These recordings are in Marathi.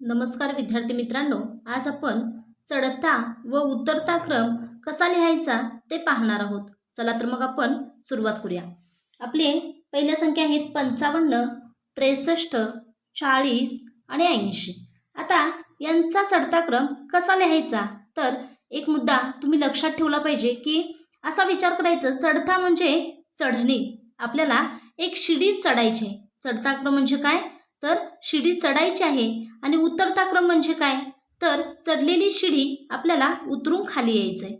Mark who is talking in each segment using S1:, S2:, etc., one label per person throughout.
S1: नमस्कार विद्यार्थी मित्रांनो आज आपण चढता व उतरता क्रम कसा लिहायचा ते पाहणार आहोत. चला तर मग आपण सुरुवात करूया. आपले पहिल्या संख्या आहेत पंचावन्न त्रेसष्ट चाळीस आणि ऐंशी. आता यांचा चढता क्रम कसा लिहायचा? तर एक मुद्दा तुम्ही लक्षात ठेवला पाहिजे की असा विचार करायचा चढता म्हणजे चढणे. आपल्याला एक शिडी चढायची आहे. चढता क्रम म्हणजे काय? तर शिडी चढायची आहे. आणि उतरता क्रम म्हणजे काय? तर चढलेली शिडी आपल्याला उतरून खाली यायचं आहे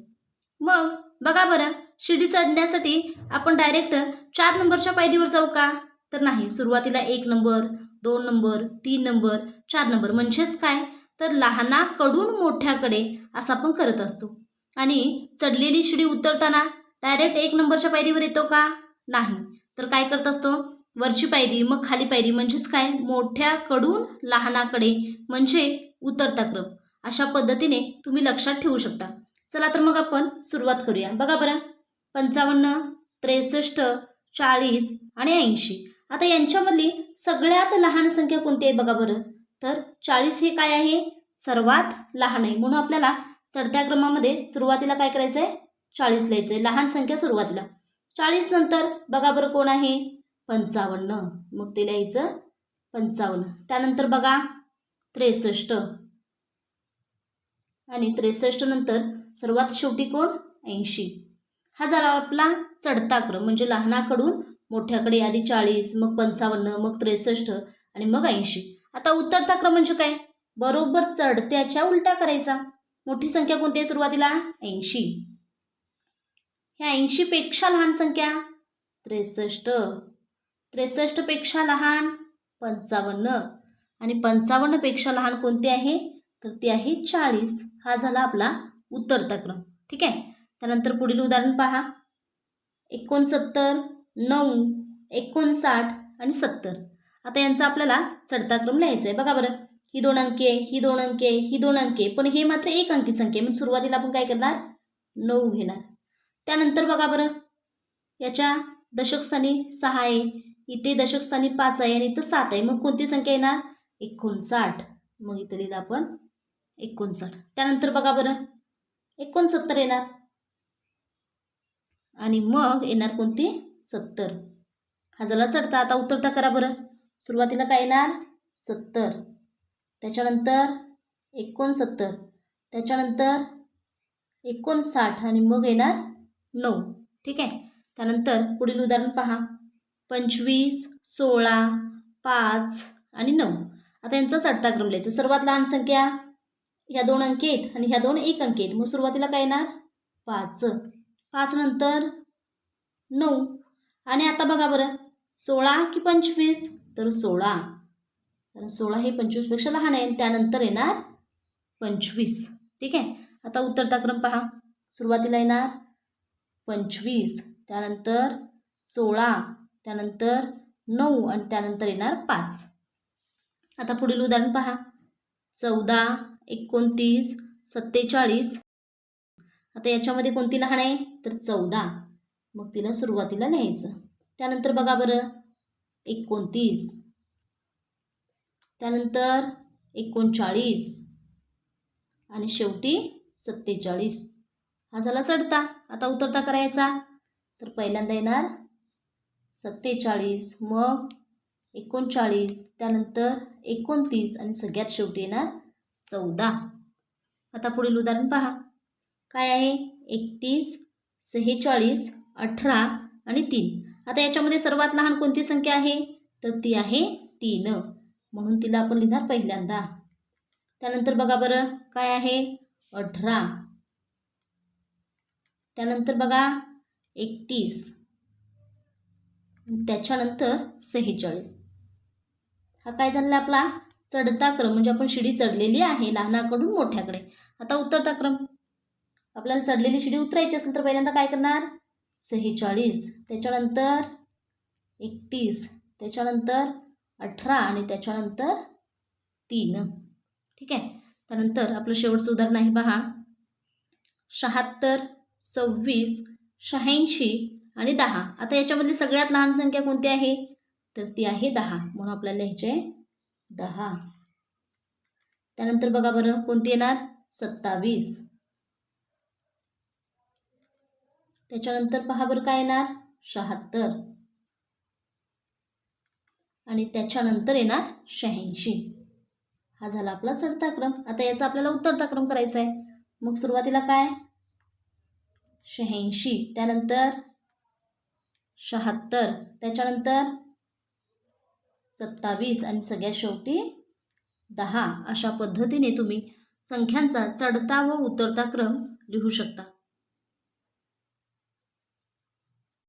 S1: मग बघा बरं शिडी चढण्यासाठी आपण डायरेक्ट चार नंबरच्या पायरीवर जाऊ का? तर नाही सुरुवातीला एक नंबर दोन नंबर तीन नंबर चार नंबर म्हणजेच काय? तर लहानाकडून मोठ्याकडे असं आपण करत असतो. आणि चढलेली शिडी उतरताना डायरेक्ट एक नंबरच्या पायरीवर येतो का? नाही. तर काय करत असतो? वरची पायरी मग खाली पायरी म्हणजेच काय? मोठ्याकडून लहानाकडे म्हणजे उतरता क्रम. अशा पद्धतीने तुम्ही लक्षात ठेवू शकता. चला तर मग आपण सुरुवात करूया. बघा बरं. पंचावन्न त्रेसष्ट चाळीस आणि ऐंशी. आता यांच्यामधली सगळ्यात लहान संख्या कोणती आहे बघा बरं? तर चाळीस हे काय आहे? सर्वात लहान आहे. म्हणून आपल्याला चढत्या क्रमामध्ये सुरुवातीला काय करायचं आहे चाळीस लिहायचं आहे लहान संख्या सुरुवातीला. चाळीस नंतर बघा बरं कोण आहे? पंचावन्न. मग ते लिहायचं पंचावन्न. त्यानंतर बघा त्रेसष्ट. आणि त्रेसष्ट नंतर सर्वात शेवटी कोण? ऐंशी. हा झाला आपला चढता क्रम. म्हणजे लहानाकडून मोठ्याकडे आधी चाळीस मग पंचावन्न मग त्रेसष्ट आणि मग ऐंशी. आता उतरता क्रम म्हणजे काय? बरोबर चढत्याच्या उलटा करायचा. मोठी संख्या कोणती आहे सुरुवातीला? ऐंशी. ह्या ऐंशीपेक्षा लहान संख्या त्रेसष्ट. त्रेसष्टपेक्षा लहान पंचावन्न. आणि पंचावन्नपेक्षा लहान कोणते आहे? तर ते आहे चाळीस. हा झाला आपला उत्तरता क्रम. ठीक आहे? त्यानंतर पुढील उदाहरण पहा. एकोणसत्तर नऊ एकोणसाठ आणि सत्तर. आता यांचा आपल्याला चढता क्रम लिहायचा आहे. बघा बरं. ही दोन अंके ही दोन अंके ही दोन अंके पण हे मात्र एक अंकी संख्या म्हणजे सुरुवातीला आपण काय करणार? नऊ घेणार. त्यानंतर बघा बरं. याच्या दशकस्थानी सहा आहे. इथे दशकस्थानी पाच आहे आणि इथं सात आहे. मग कोणती संख्या येणार? एकोणसाठ. मग इथं लिहिलं आपण एकोणसाठ. त्यानंतर बघा बरं. एकोणसत्तर येणार. आणि मग येणार कोणती? सत्तर. हजारला चढता. आता उतरता करा बरं. सुरुवातीला काय येणार? सत्तर. त्याच्यानंतर एकोणसत्तर. त्याच्यानंतर एकोणसाठ. आणि मग येणार नऊ. ठीक आहे? त्यानंतर पुढील उदाहरण पहा. पंचवीस सोळा पाच आणि नऊ. आता यांचा चढता क्रम लिहायचा. सर्वात लहान संख्या? ह्या दोन अंकी आहेत आणि ह्या दोन एक अंकी आहेत मग सुरुवातीला काय येणार? पाच. पाच नंतर नऊ. आणि आता बघा बरं. सोळा की पंचवीस? तर सोळा. कारण सोळा हे पंचवीसपेक्षा लहान आहे. त्यानंतर येणार पंचवीस. ठीक आहे? आता उत्तरता क्रम पहा. सुरुवातीला येणार पंचवीस. त्यानंतर सोळा. त्यानंतर नऊ आणि त्यानंतर येणार पाच. आता पुढील उदाहरण पहा. चौदा एकोणतीस सत्तेचाळीस. आता याच्यामध्ये कोणती लहान आहे? तर चौदा. मग तिला सुरुवातीला लिहायचं. त्यानंतर बघा बरं. एकोणतीस. त्यानंतर एकोणचाळीस. आणि शेवटी सत्तेचाळीस. हा झाला चढता आता उतरता करायचा? तर पहिल्यांदा येणार सत्तेचाळीस मग एकोणचाळीस त्यानंतर एकोणतीस आणि सगळ्यात शेवटी येणार चौदा. आता पुढील उदाहरण पहा. काय आहे? एकतीस सेहेचाळीस अठरा आणि तीन. आता याच्यामध्ये सर्वात लहान कोणती संख्या आहे? तर ती आहे तीन. म्हणून तिला आपण लिहिणार पहिल्यांदा. त्यानंतर बघा बरं काय आहे? अठरा. त्यानंतर बघा एकतीस. त्याच्यानंतर सेहेचाळीस. हा काय झालेला आपला? चढता क्रम म्हणजे आपण शिडी चढलेली आहे लहानाकडून मोठ्याकडे. आता उतरता क्रम. आपल्याला चढलेली शिडी उतरायची असेल तर पहिल्यांदा काय करणार? सेहेचाळीस. त्याच्यानंतर एकतीस. त्याच्यानंतर अठरा आणि त्याच्यानंतर तीन. ठीक आहे? त्यानंतर आपलं शेवटचं उदाहरण आहे पहा शहात्तर सव्वीस शहाऐंशी आणि दहा. आता याच्यामधली सगळ्यात लहान संख्या कोणती आहे? तर ती आहे दहा. म्हणून आपल्याला लिहायचे आहे दहा. त्यानंतर बघा बरं कोणती येणार? सत्तावीस. त्याच्यानंतर पहा बरं काय येणार? शहात्तर. आणि त्याच्यानंतर येणार शहाऐंशी. हा झाला आपला चढता क्रम. आता याचा आपल्याला उतरता क्रम करायचा आहे. मग सुरुवातीला काय? शहाऐंशी. त्यानंतर शहात्तर. त्याच्यानंतर सत्तावीस आणि सगळ्यात शेवटी दहा. अशा पद्धतीने तुम्ही संख्यांचा चढता व उतरता क्रम लिहू शकता.